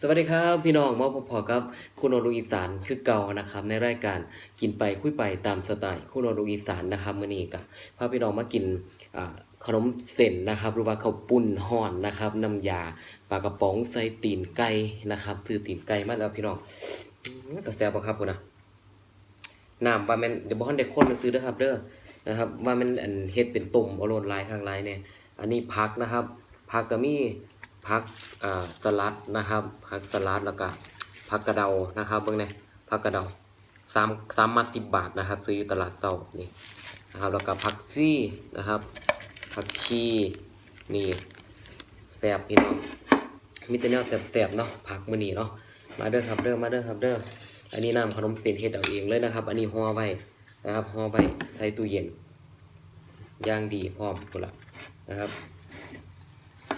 สวัสดีครับพี่น้องมาพบพอกับคุณโอรุงอีสานคือเก่านะครับ ในรายการกินไปคุยไปตามสไตล์คุณโอรุงอีสานนะครับมื้อนี้ก็พาพี่น้องมากินขนมเส้นนะครับ หรือว่าข้าวปุ้นห่อนนะครับน้ำยาปลากระป๋องใส่ตีนไก่นะครับซื้อตีนไก่มาแล้วพี่น้องแต่แซ่บบ่ครับคุณนะน้ำว่าม่นเดี๋ยวบ่ทันได้คนซื้อเด้ครับเด้อนะครับว่ามันอันเฮ็ดเป็นตุ่มบ่โลนลายข้างลายเนี่ยอันนี้ผักนะครับผักก็มี ผักสลัดนะครับผักสลัดแล้วก็ผักกระเดานะครับเบิ่งเนี่ยผักกระเดาสามสามมาสิบบาทนะครับ ซื้ออตลาดเซานี่นะครับแล้วก็ผักซี่นะครับผักชีนี่แซบพี่น้องมีแต่แนวแซบๆเนาะผักมือนี้เนาะมาเด้อครับเด้อมาเด้อครับเด้ออันนี้น้ำขนมเส้นเฮ็ดเอาเองเลยนะครับ อันนี้ห่อไว้นะครับห่อไว้ใส่ตู้เย็นย่างดีพร้อมพุ่นละนะครับ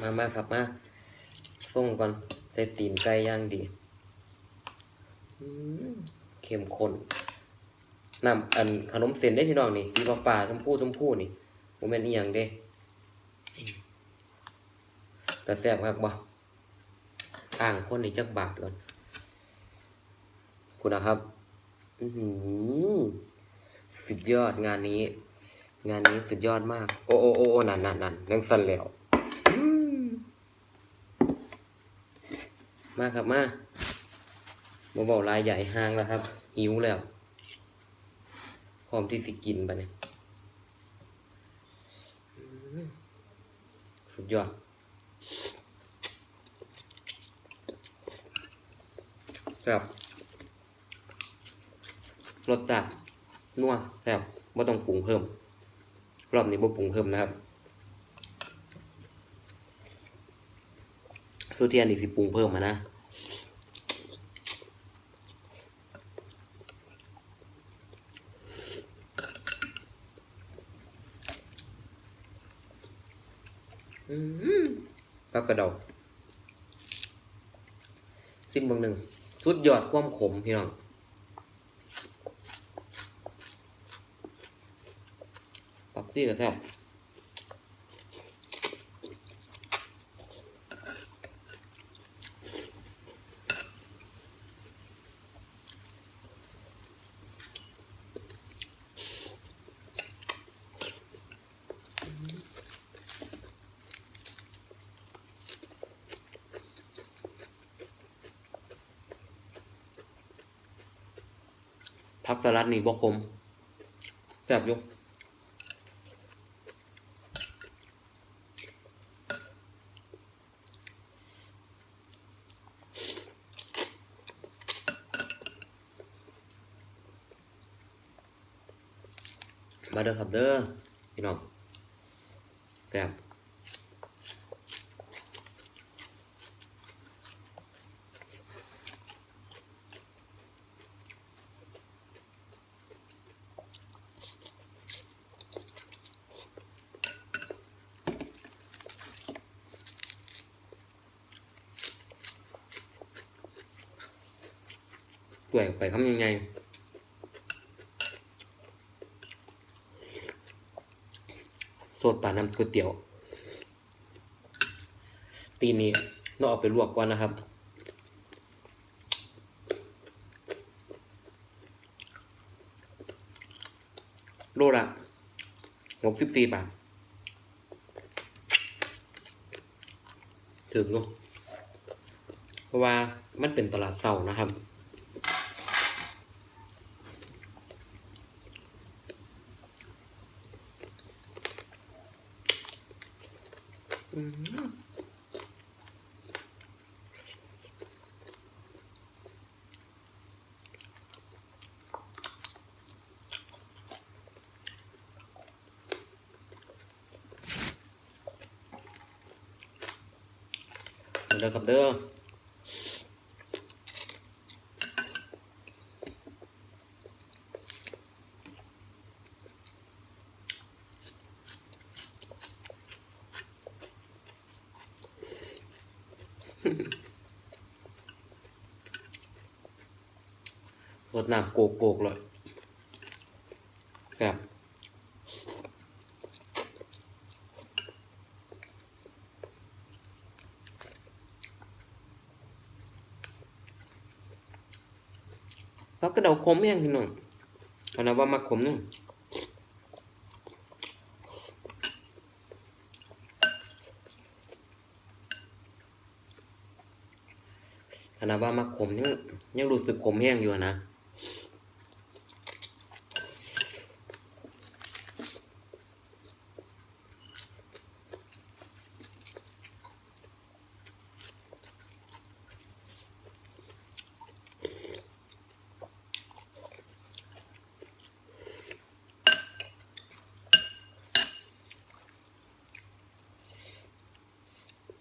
มามาครับมา ส่งก่อนใส่ตีนไก่ย่างดีเข้มข้นน้ำอันขนมเส้นได้พี่น้องนี่สีฟ้าชมพูชมพูนี่โมเมนต์อีหยังเด้แต่แซ่บครับบ่อ่างคนนี่จักบาทก่อนคุณนะครับสุดยอดงานนี้ งานนี้สุดยอดมาก โอ้โอ้โอ้โอ้นั่นนั่นนั่นนังสั่นแล้วอืม มาครับมาบ่บอลายใหญ่ห้างแล้วครับ หิวแล้ว พร้อมที่สิกินไปเนี่ย สุดยอด ครับรสจัดนัวแซ่บไม่ต้องปรุงเพิ่ม รอบนี้บ่ปรุงเพิ่มนะครับสุเทียนอีกสิปรุงเพิ่มมานะ อืม ปลากระเดาจิ้มบางหนึ่งชุดยอดความขมพี่น้องปักซี่กระแซ่บ ผักสลัดนี่บ่คมแซ่บยู่มาเด้อครับเด้อพี่น้องแซ่บ วยไปคำยังไงสดป่าน้ำก๋วยเตี๋ยว ตีนี้ต้องเอาไปลวกก่อนนะครับโลละหกสิบสี่บาท ถึงเนอะเพราะว่ามันเป็นตลาดเสานะครับ อืมมาเด้อครับเด้อรดน้ำโกกโกกๆเลยครับกระเดาขมแห้งพี่น้องเอานะว่ามักขมนึงขนาดว่ามักขมยังยังรู้สึกขมแห้งอยู่นะ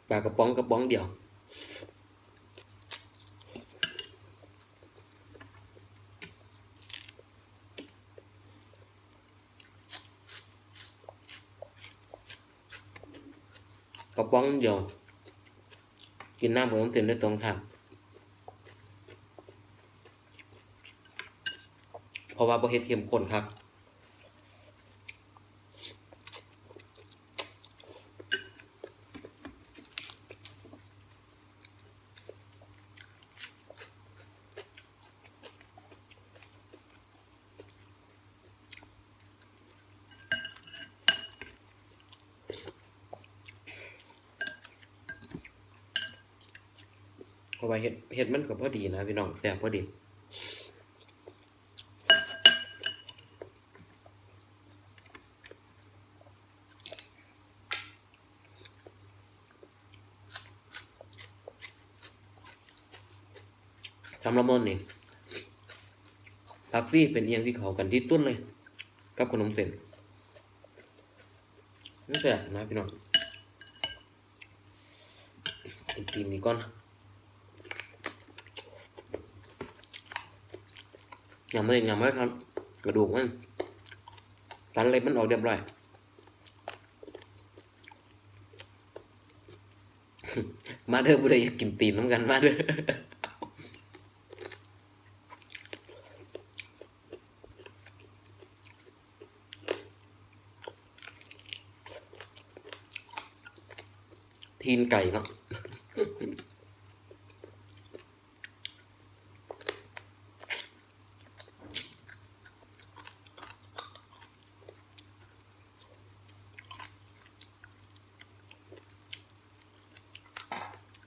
ปลากระป๋องกระป๋องเดียว กระป๋องเดียว กินน้ำกับน้ำเต็มด้วยตรงครับเพราะว่าบ่เฮ็ดเข้มข้นครับ ว่าเห็ดเห็ดมันก็พอดีนะพี่น้องแซ่บพอดีสำหรับมอนนี่ผักซี่เป็นเอียงที่เขากันที่สุดเลย กับขนมเส้นนี่แซ่บนะพี่น้องกินตีนนี้ก่อน ยำไม่ยำไม่ครับกระดูกมันสันเล็บมันออกเรียบร้อยมาเด้อบุได้อยากกินตีนน้ำกันมาเด้อทีนไก่เนาะ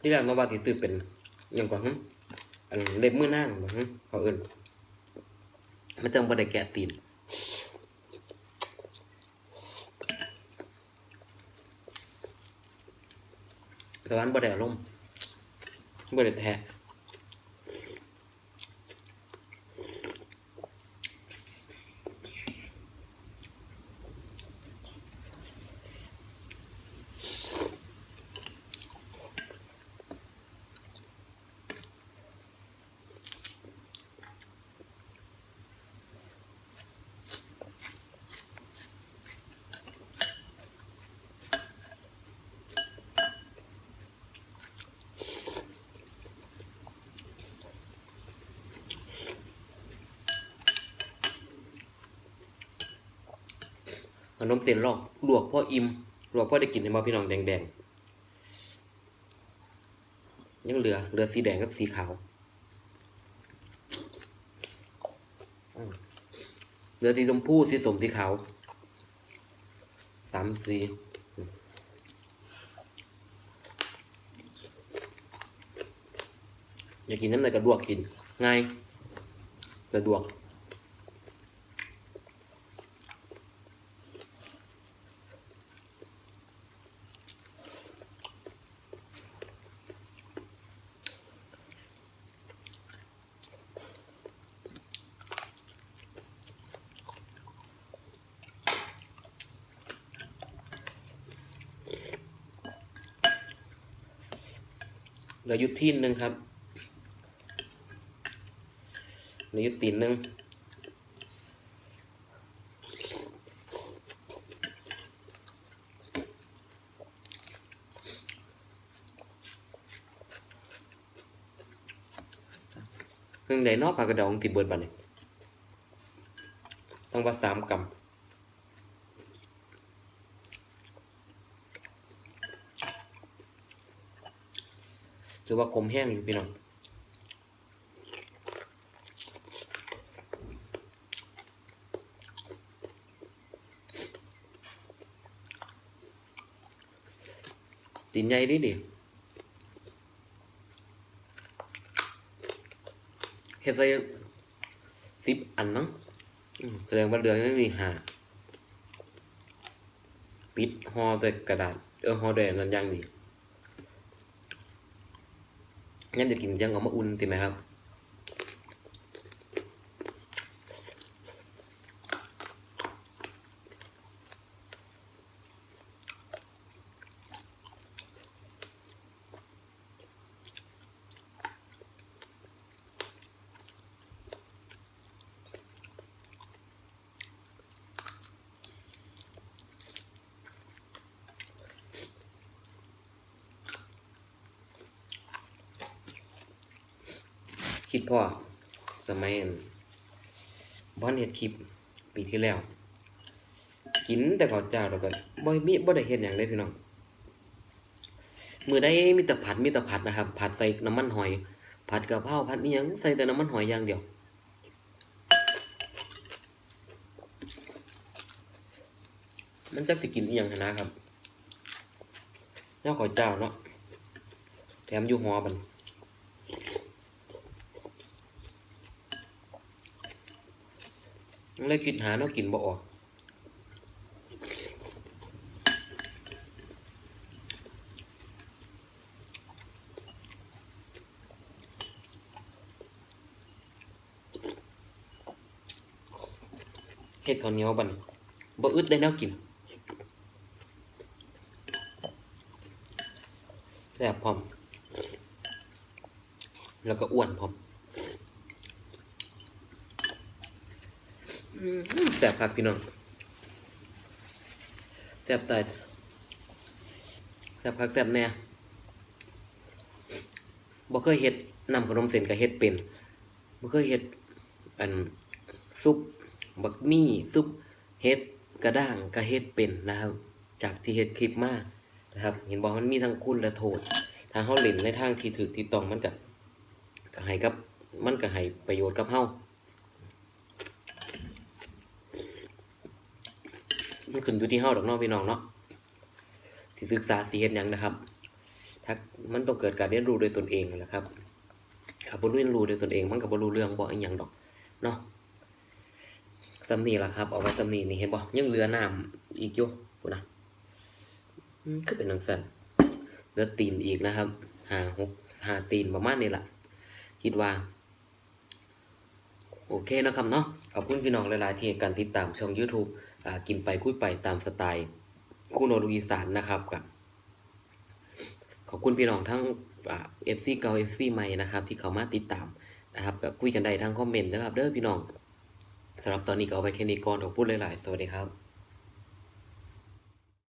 ที่แรกน้องว่าสิซื้อเป็นอยังก่อนฮึอันเล็บมือนั่งบ่หึเขาเอิ้นมันจังบ่ได้แกะตีนแต่วันบ่ได้อารมณ์บ่ได้แท้ ขนมเส้นลอกลวกพ่ออิ่มลวกพ่อได้กินให้บ่พี่น้องแดงๆยังเหลือเหลือสีแดงกับสีขาวเหลือสีชมพูสีสมสีขาวสามสีอืมอยากกินน้ำไหนก็ลวกกิน ง่ายสะดวก เหลืออยุดที่หนึ่งครับเหลืออยุดตีนหนึ่งเครื่องใดเนอกปากกระดองติเบิดบัดนี่ยต้องว่าสามกำ ถือว่ากลมแห้งอยู่พี่น้องตีนใหญ่ดิดิเฮ็ดใส่สิบอันมั้งแสดงว่าเดือนนี้มีหาปิดห่อด้วยกระดาษ เออห่อด้วนั้นยังดี งั้นจะกินยังเอามาอุ่นสิไหมครับ คิดพ่อสมัยบอนเฮ็ดคลิปปีที่แล้ว กินแต่ข้าวเจ้าแล้วก็บ่มีบ่ได้เฮ็ดหยังเลยพี่น้องมือใดมีแต่ผัดมีแต่ผัดนะครับ ผัดใส่น้ำมันหอย ผัดกะเพราผัดอีหยังใส่แต่น้ำมันหอยอย่างเดียวมันจักสิกินอีหยังนะครับแล้วข้าวเจ้าเนาะแถมอยู่หอบัน เลยคิดหาแนวกินบ่ออกเฮ็ดข้าวเหนียวบันบ่อึดได้แนวกินแซ่บพร้อม แล้วก็อ้วนพร้อม อืม แซ่บคักพี่น้องแซ่บตายแซ่บคักแซ่บแน่บ่เคยเฮ็ดนำขนมเส้นก็เฮ็ดเป็นบ่เคยเฮ็ดอันซุปบักมี่ซุปเฮ็ดกระด้างก็เฮ็ดเป็นนะครับ จากที่เฮ็ดคลิปมานะครับ เห็นบอกมันมีทั้งคุณและโทษ ถ้าเฮาเล่นในทางที่ถูกที่ต้องมันก็ก็ให้กับมันก็ให้ประโยชน์กับเฮา มันขึ้นอยู่ที่เฮาดอกเนาะพี่น้องเนาะสิศึกษาสิเฮ็ดหยังนะครับถ้ามันต้องเกิดการเรียนรู้โดยตนเองนะครับถ้าบ่เรียนรู้โดยตนเอง มันก็บ่รู้เรื่องบ่อีหยังดอกเนาะสำนีล่ะครับเอาไว้สำนีนี่เห็นบ่ยังเหลือน้ำอีกอยู่พุ่นน่ะคือเป็นจังซั่นเหลือตีนอีกนะครับหาหกหาตีนประมาณนี้ล่ะคิดว่า โอเคนะครับเนาะขอบคุณพี่น้องหลายๆที่การติดตามช่อง YouTube กินไปคุยไปตามสไตล์คู่โนรูอีสานนะครับกับขอบคุณพี่น้องทั้งเอฟซีเก่าเอฟซีใหม่นะครับที่เข้ามาติดตามนะครับกับคุยกันได้ทางคอมเมนต์นะครับเด้อพี่น้องสำหรับตอนนี้ก็เอาไปแค่นี้ก่อนขอบคุณหลาย ๆ สวัสดีครับ